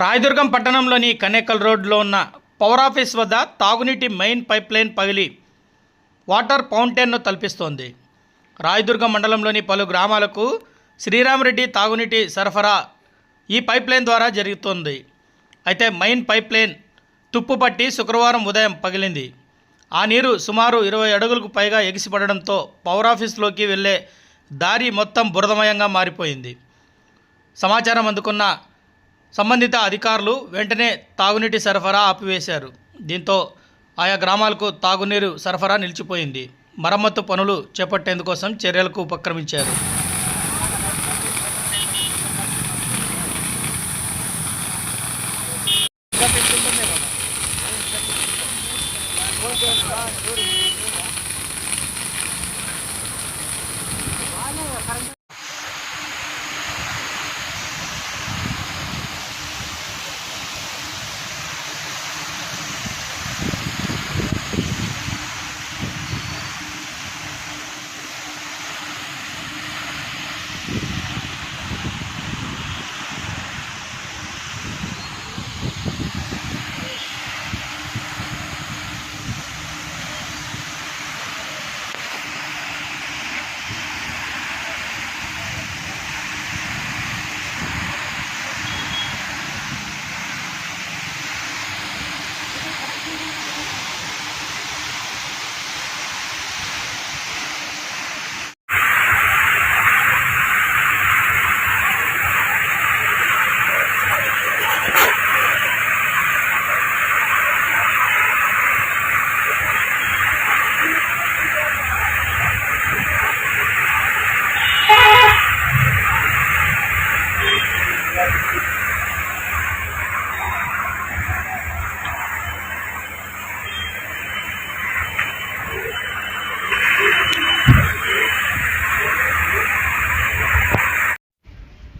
రాయదుర్గం పట్టణంలోని కనేకల్ రోడ్లో ఉన్న పవర్ ఆఫీస్ వద్ద తాగునీటి మెయిన్ పైప్లైన్ పగిలి వాటర్ ఫౌంటైన్ను తలపిస్తోంది. రాయదుర్గం మండలంలోని పలు గ్రామాలకు శ్రీరామరెడ్డి తాగునీటి సరఫరా ఈ పైప్లైన్ ద్వారా జరుగుతోంది. అయితే మెయిన్ పైప్లైన్ తుప్పుపట్టి శుక్రవారం ఉదయం పగిలింది. ఆ నీరు సుమారు ఇరవై అడుగులకు పైగా ఎగిసిపడడంతో పవర్ ఆఫీస్లోకి వెళ్ళే దారి మొత్తం బురదమయంగా మారిపోయింది. సమాచారం అందుకున్న సంబంధిత అధికారులు వెంటనే తాగునీటి సరఫరా ఆపివేశారు. దీంతో ఆయా గ్రామాలకు తాగునీరు సరఫరా నిలిచిపోయింది. మరమ్మతు పనులు చేపట్టేందుకోసం చర్యలకు ఉపక్రమించారు.